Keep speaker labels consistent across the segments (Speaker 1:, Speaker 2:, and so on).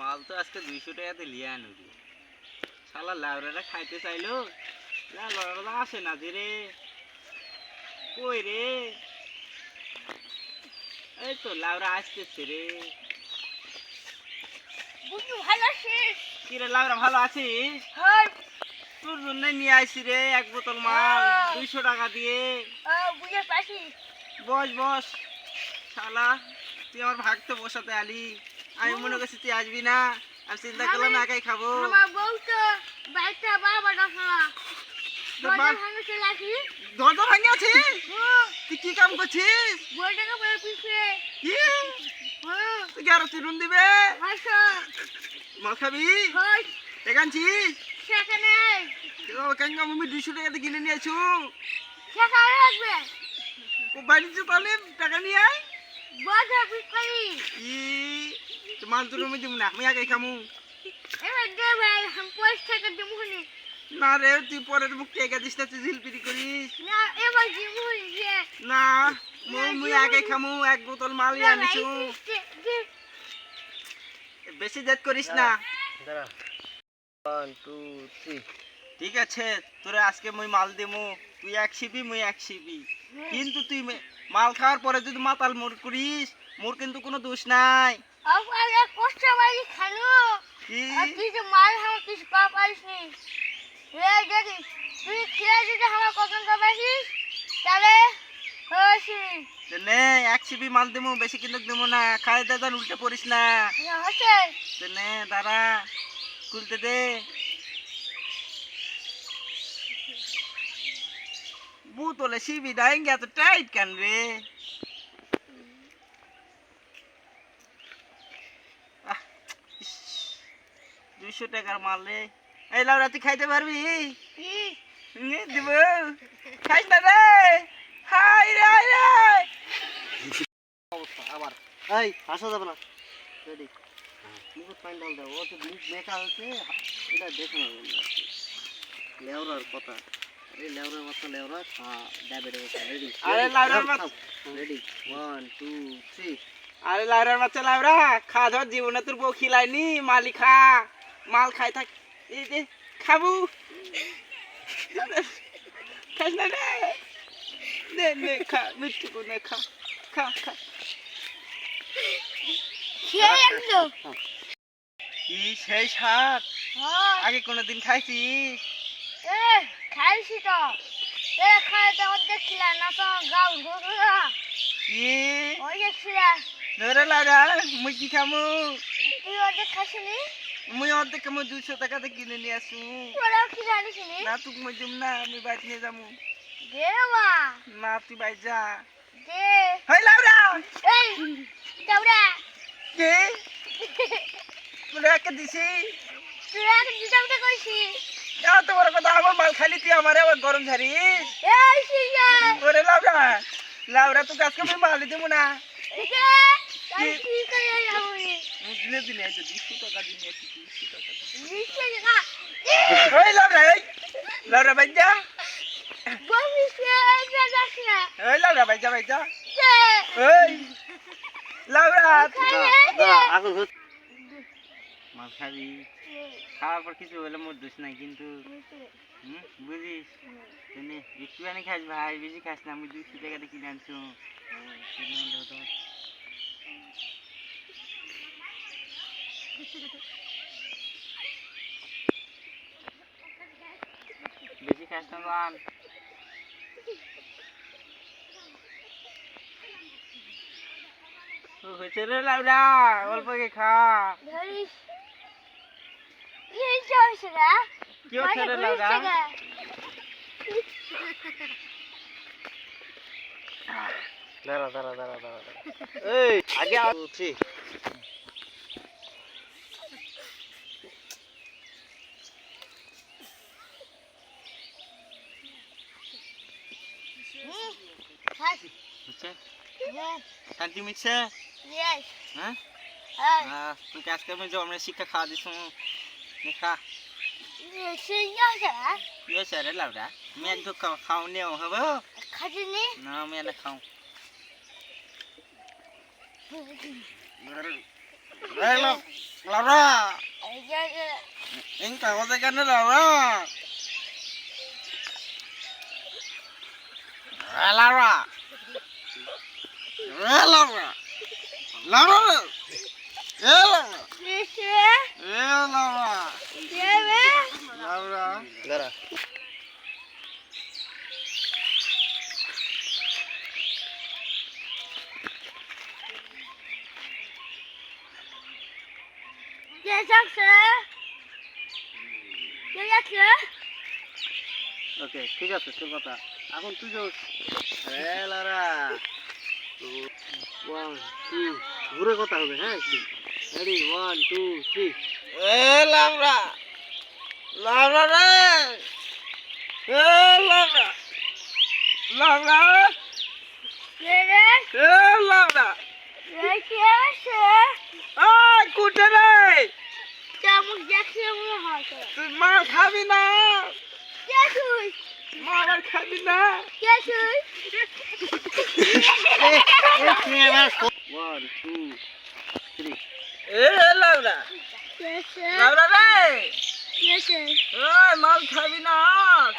Speaker 1: মাল তো আজকে দুইশো টাকাতে লিয়ে আনুবি শালা লাউরাটা খাইতে চাইলো? লাউরাটা আসে না যে রে। কই রে? এই তো লাউরা আসতেছে রে।
Speaker 2: বুঝু ভালো আছিস?
Speaker 1: কি রে লাউরা ভালো আছিস?
Speaker 2: হ্যাঁ।
Speaker 1: তোর জন্য নিয়ে আইছি রে এক বোতল মাল দুইশো টাকা দিয়ে।
Speaker 2: বুঝে পাচ্ছি
Speaker 1: বস বস। শালা তুই আমার ভাগতে বসাতে আলি। আমি মনে করছি তুই আসবি না। আমি চিন্তা করলাম একাই খাব।
Speaker 2: আমার বউ তো বাইকটা বাবা দরজা ভাঙে
Speaker 1: আছে? তুই কি কাম করছিস?
Speaker 2: বইটাকে বলে
Speaker 1: কি? তুই কি আরও চিরুন দিবে? মাল খাবি? এখানছিস
Speaker 2: সেখানে
Speaker 1: কেন আমি দুইশো টাকাতে কিনে নিয়ে আছো
Speaker 2: সেখানে আসবে
Speaker 1: ও বাড়িতে তাহলে টাকা নিয়ে আয়। ই মাল তো রুমে দিব না আমি আগে খামু।
Speaker 2: নি।
Speaker 1: না রে তুই পরের মুখ টেকা দিস না তুই ঝিলপিরি করিস।
Speaker 2: না
Speaker 1: মুই আগে খামু এক বোতল মাল নিয়ে আনিছু। বেশি জেদ করিস না। ঠিক আছে তোরে আজকে মুই মাল দিমু তুই এক শিবি মুই এক শিবি। কিন্তু তুই মাল খাওয়ার পরে যদি মাতাল মোর করিস মোর কিন্তু কোনো দোষ নাই।
Speaker 2: কষ্ট বাড়ি খালো। আমার কিছু পা পারিস নি রে তুই খেয়ে যদি আমার কখন পারিস তাহলে
Speaker 1: নে এক শিবি মাল দিমু বেশি কিন্তু দিমু না খাই উল্টে পড়িস না।
Speaker 2: হচ্ছে
Speaker 1: তো নে দাঁড়া খুলতে দে। বোতলে শিবি ডাইঙ্গে এত টাইট কেন রে? দুইশো টাকার মাল এই লাউরা তুই খাইতে পারবি? দিব। খাইস না রে। হাই রে হাই রে।
Speaker 3: আবার। এই আসা যাবে না। রেডি। মুখে পানি ডাল দাও। ও তো জিনিস মেকা হচ্ছে এটা দেখে না লেওরার কথা। আরে লেওরার মাথা লেওরা খা ডায়াবেটিস রেডি।
Speaker 1: আরে লাউরার মাথা
Speaker 3: রেডি। One two three.
Speaker 1: আরে লাউরার বাচ্চা লাউরা খা ধর জীবনে তোর বউ খিলাইনি মালি খা। মাল খাই থাক। এই যে খাবু। খাস না রে। নে নে খা মিষ্টি করে খা খা খা। কি সেই শাক? আগে কোনোদিন খাইছিস?
Speaker 2: এ খাইছি তো। না তো গাও ধরো
Speaker 1: কি?
Speaker 2: ওই
Speaker 1: মুই কি খামু।
Speaker 2: তুই খাসনি?
Speaker 1: মুই অর্ধেক খামু দুশো টাকাতে কিনে নিয়ে আসু।
Speaker 2: কি
Speaker 1: না? তুক মুই দিম না আমি বাইক নিয়ে যাব। না তুই বাইক যা। হই লাউরা!
Speaker 2: এই দাউরা।
Speaker 1: কে? তোরে দিছি।
Speaker 2: তোরা এখন দুটাউটা কইছিস
Speaker 1: এত বড় কথা আমার মাল খালি তুই আমারে আবার গরম ঝাড়িস।
Speaker 2: এই সিয়া
Speaker 1: ওরে লাউরা লাউরা তুই আজকে আমি মাল দিব না।
Speaker 2: তাই কি? যাবি।
Speaker 1: দিনে দিনে এই যে দুশো টাকা দিনে দুশো টাকা ওই লাউরা এই লাউরা
Speaker 2: না
Speaker 1: ওই লাউরা ভাই যা ভাই যা
Speaker 2: দে
Speaker 1: ওই লাউরা
Speaker 3: এখন
Speaker 1: মাল খাবি খাওয়ার পর কিছু হলে মোর দোষ নাই কিন্তু হুম বুঝিস? তুমি একটুখানি খাস ভাই বেশি খাস না আমি দুশো টাকা দিয়ে কিনে আনছো সেজন্য হলো তো। বেশি খাস না ও হয়েছে রে লাউডা অল্প কে খা। কি হচ্ছে রে লাউডা?
Speaker 3: দাঁড়া দাঁড়া দাঁড়া দাঁড়া দাঁড়া। এই আগে টু
Speaker 2: ইয়েস
Speaker 1: শান্তি মিটছে
Speaker 2: ইয়েস
Speaker 1: হ্যাঁ?
Speaker 2: হ্যাঁ
Speaker 1: আহ, তুই আজকে আমি জন্মের শিক্ষা খাওয়া দিস খা।
Speaker 2: সেই যাইছ না
Speaker 1: কি হয়েছে রে লাউডা আমি একটু খাও- খাও নেও হবে?
Speaker 2: খাজনি
Speaker 1: না? আমি এনে খাও। এই লো লাউরা
Speaker 2: এই যে এই যে
Speaker 1: ইং কাগজে কেন লাউরা এ লাউরা এ লাউরা লাউরা এ লাউরা
Speaker 2: কিসে
Speaker 1: এ লাউরা
Speaker 2: দেবে
Speaker 1: লাউরা
Speaker 3: দাঁড়া
Speaker 2: কে যাচ্ছে কে যাচ্ছে
Speaker 3: ওকে ঠিক আছে তোর কথা এখন তুই এ লারা। ওয়ান টু ঘুরে কথা হবে হ্যাঁ রেডি ওয়ান টু থ্রি
Speaker 1: এ লাউরা। লাউরা রে। এ লাউরা। লাউরা
Speaker 2: কে রে?
Speaker 1: এ
Speaker 2: কে আছে
Speaker 1: কুটে রে।
Speaker 2: চামচ দেখলে মনে হয়
Speaker 1: তুই মার খাবি না।
Speaker 2: কে তুই
Speaker 1: মার খাবি না।
Speaker 2: কে তুই
Speaker 3: ওয়ান টু থ্রি
Speaker 1: এ লাউরা। লাউরা রে। ওই মাল খাবি না।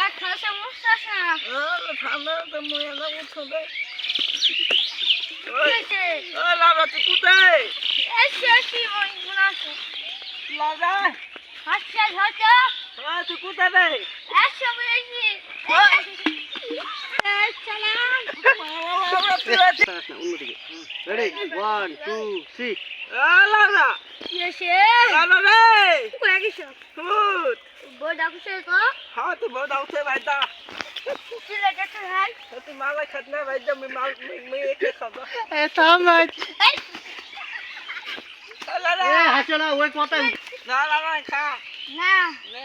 Speaker 2: আর খাসা মুস্তাস না
Speaker 1: ও ঠান্ডা তো মুয়ে না উঠো রে
Speaker 2: কে সে
Speaker 1: ও লাউরা তুই কোথায়?
Speaker 2: এসে এসে ওই গুনাছে
Speaker 1: লাউরা।
Speaker 2: হাসছে ধরছো
Speaker 1: ও তুই কোথায় রে?
Speaker 2: এসে বলেছি সালাম
Speaker 1: লাউরা তুই আছিস?
Speaker 3: অন্যদিকে রেডি ওয়ান টু থ্রি
Speaker 1: এ লাউরা
Speaker 2: কে সে
Speaker 1: লাউরা রে
Speaker 2: কয়ে গেছো
Speaker 1: ফুট
Speaker 2: বড় ডাকুছে তো
Speaker 1: হ্যাঁ তুই বড় দাউছে ভাইটা
Speaker 2: চিলে যেতে ভাই
Speaker 1: তুই মাল খাত না ভাইটা আমি মাল আমি একে খাব
Speaker 3: এ থাম না
Speaker 2: এই
Speaker 1: লাউরা
Speaker 3: এ হাসো না ওই কথা
Speaker 1: না না না খা
Speaker 2: না
Speaker 1: নে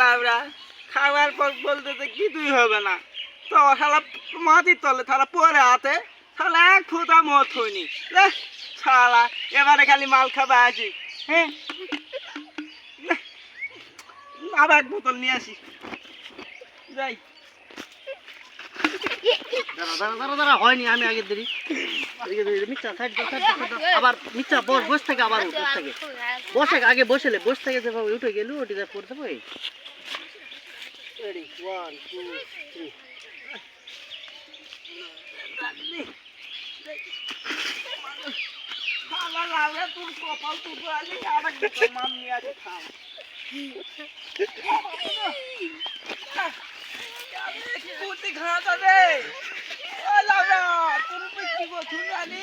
Speaker 1: লাউরা খাওয়ার পর বলতে তো কিছুই হবে না। তো শালা মাটি তলে শালা পরে হাতে শালা এক ফুটা মত হইনি শালা, এবারে খালি মাল খাবে আছি হ্যাঁ আবার এক বোতল নিয়ে আসি। যাই।
Speaker 3: দাঁড়া দাঁড়া দাঁড়া হয়নি আমি আগে দেরি। সাইড দাও। আবার মিচ্ছা বস বস থেকে আবার উঠ, বস থেকে। বসে আগে বসেলে বস থেকে যে বাবা উঠে গেলু ওটি ওয়ান টু থ্রি
Speaker 1: টুকু আছে আর কুর্তি ঘাস আছে ও লাউডা তুমি জানি